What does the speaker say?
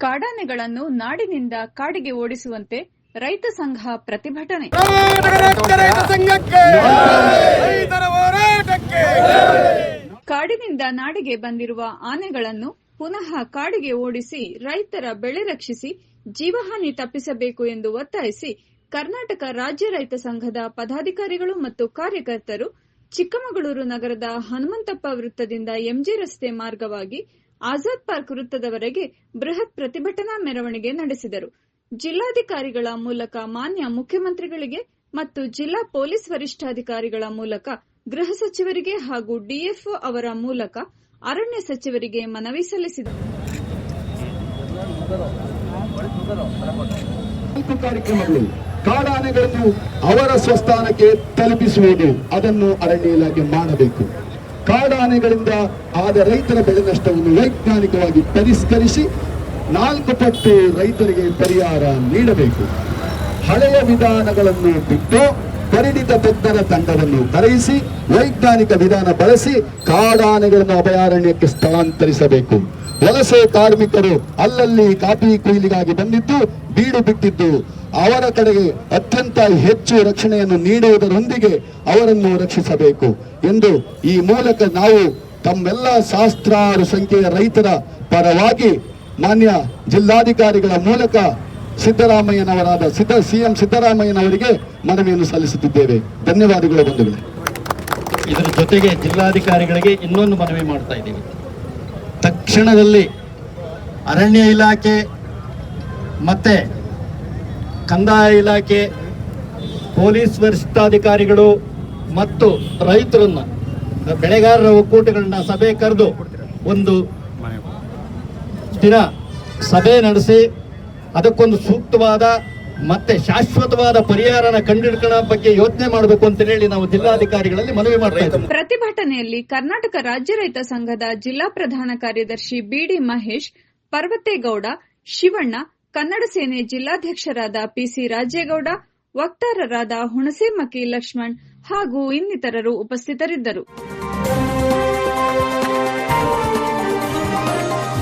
ಕಾಡಾನೆಗಳನ್ನು ನಾಡಿನಿಂದ ಕಾಡಿಗೆ ಓಡಿಸುವಂತೆ ರೈತ ಸಂಘ ಪ್ರತಿಭಟನೆ. ಕಾಡಿನಿಂದ ನಾಡಿಗೆ ಬಂದಿರುವ ಆನೆಗಳನ್ನು ಪುನಃ ಕಾಡಿಗೆ ಓಡಿಸಿ ರೈತರ ಬೆಳೆ ರಕ್ಷಿಸಿ ಜೀವಹಾನಿ ತಪ್ಪಿಸಬೇಕು ಎಂದು ಒತ್ತಾಯಿಸಿ ಕರ್ನಾಟಕ ರಾಜ್ಯ ರೈತ ಸಂಘದ ಪದಾಧಿಕಾರಿಗಳು ಮತ್ತು ಕಾರ್ಯಕರ್ತರು ಚಿಕ್ಕಮಗಳೂರು ನಗರದ ಹನುಮಂತಪ್ಪ ವೃತ್ತದಿಂದ ಎಂಜಿ ರಸ್ತೆ ಮಾರ್ಗವಾಗಿ ಆಜಾದ್ ಪಾರ್ಕ್ ವೃತ್ತದವರೆಗೆ ಬೃಹತ್ ಪ್ರತಿಭಟನಾ ಮೆರವಣಿಗೆ ನಡೆಸಿದರು. ಜಿಲ್ಲಾಧಿಕಾರಿಗಳ ಮೂಲಕ ಮಾನ್ಯ ಮುಖ್ಯಮಂತ್ರಿಗಳಿಗೆ ಮತ್ತು ಜಿಲ್ಲಾ ಪೊಲೀಸ್ ವರಿಷ್ಠಾಧಿಕಾರಿಗಳ ಮೂಲಕ ಗೃಹ ಸಚಿವರಿಗೆ ಹಾಗೂ ಡಿಎಫ್ಒ ಅವರ ಮೂಲಕ ಅರಣ್ಯ ಸಚಿವರಿಗೆ ಮನವಿ ಸಲ್ಲಿಸಿದರು. ಕಾಡಾನೆಗಳನ್ನು ಅವರ ಸ್ವಸ್ಥಾನಕ್ಕೆ ತಲುಪಿಸುವುದು, ಅದನ್ನು ಅರಣ್ಯ ಇಲಾಖೆ ಮಾಡಬೇಕು. ಕಾಡಾನೆಗಳಿಂದ ಆದ ರೈತರ ಬೆಳೆ ನಷ್ಟವನ್ನು ವೈಜ್ಞಾನಿಕವಾಗಿ ಪರಿಷ್ಕರಿಸಿ ನಾಲ್ಕು ಪಟ್ಟು ರೈತರಿಗೆ ಪರಿಹಾರ ನೀಡಬೇಕು. ಹಳೆಯ ವಿಧಾನಗಳನ್ನು ಬಿಟ್ಟು ಪರಿಣಿತ ತಜ್ಞರ ತಂಡವನ್ನು ಕರೆಯಿಸಿ ವೈಜ್ಞಾನಿಕ ವಿಧಾನ ಬಳಸಿ ಕಾಡಾನೆಗಳನ್ನು ಅಭಯಾರಣ್ಯಕ್ಕೆ ಸ್ಥಳಾಂತರಿಸಬೇಕು. ವಲಸೆ ಕಾರ್ಮಿಕರು ಅಲ್ಲಲ್ಲಿ ಕಾಫಿ ಕೊಯ್ಲಿಗಾಗಿ ಬಂದಿದ್ದು, ಬೀಡು ಬಿಟ್ಟಿದ್ದು. ಅವರ ಕಡೆಗೆ ಅತ್ಯಂತ ಹೆಚ್ಚು ರಕ್ಷಣೆಯನ್ನು ನೀಡುವುದರೊಂದಿಗೆ ಅವರನ್ನು ರಕ್ಷಿಸಬೇಕು ಎಂದು ಈ ಮೂಲಕ ನಾವು ತಮ್ಮೆಲ್ಲ ಸಹಸ್ರಾರು ಸಂಖ್ಯೆಯ ರೈತರ ಪರವಾಗಿ ಮಾನ್ಯ ಜಿಲ್ಲಾಧಿಕಾರಿಗಳ ಮೂಲಕ ಸಿದ್ದರಾಮಯ್ಯನವರಾದ ಸಿದ್ದ, ಸಿಎಂ ಸಿದ್ದರಾಮಯ್ಯನವರಿಗೆ ಮನವಿಯನ್ನು ಸಲ್ಲಿಸುತ್ತಿದ್ದೇವೆ. ಧನ್ಯವಾದಗಳು ಬಂಧುಗಳೇ. ಇದರ ಜೊತೆಗೆ ಜಿಲ್ಲಾಧಿಕಾರಿಗಳಿಗೆ ಇನ್ನೊಂದು ಮನವಿ ಮಾಡ್ತಾ ಇದ್ದೀವಿ. ತಕ್ಷಣದಲ್ಲಿ ಅರಣ್ಯ ಇಲಾಖೆ ಮತ್ತೆ ಕಂದಾಯ ಇಲಾಖೆ, ಪೊಲೀಸ್ ವರಿಷ್ಠಾಧಿಕಾರಿಗಳು ಮತ್ತು ರೈತರನ್ನ, ಬೆಳೆಗಾರರ ಒಕ್ಕೂಟಗಳನ್ನ ಸಭೆ ಕರೆದು ಒಂದು ದಿನ ಸಭೆ ನಡೆಸಿ ಅದಕ್ಕೊಂದು ಸೂಕ್ತವಾದ ಮತ್ತೆ ಶಾಶ್ವತವಾದ ಪರಿಹಾರನ ಕಂಡಿಡ್ಕೊಳ್ಳೋ ಬಗ್ಗೆ ಯೋಚನೆ ಮಾಡಬೇಕು ಅಂತ ಹೇಳಿ ನಾವು ಜಿಲ್ಲಾಧಿಕಾರಿಗಳಲ್ಲಿ ಮನವಿ ಮಾಡ್ತಾ ಪ್ರತಿಭಟನೆಯಲ್ಲಿ ಕರ್ನಾಟಕ ರಾಜ್ಯ ರೈತ ಸಂಘದ ಜಿಲ್ಲಾ ಪ್ರಧಾನ ಕಾರ್ಯದರ್ಶಿ ಬಿಡಿ ಮಹೇಶ್, ಪರ್ವತೇಗೌಡ, ಶಿವಣ್ಣ ಕನ್ನಡ ಸೇನೆ ಜಿಲ್ಲಾಧ್ಯಕ್ಷರಾದ ಪಿಸಿ ರಾಜೇಗೌಡ ವಕ್ತಾರರಾದ ಹುಣಸೇಮಕಿ ಲಕ್ಷ್ಮಣ್ ಹಾಗೂ ಇನ್ನಿತರರು ಉಪಸ್ಥಿತರಿದ್ದರು.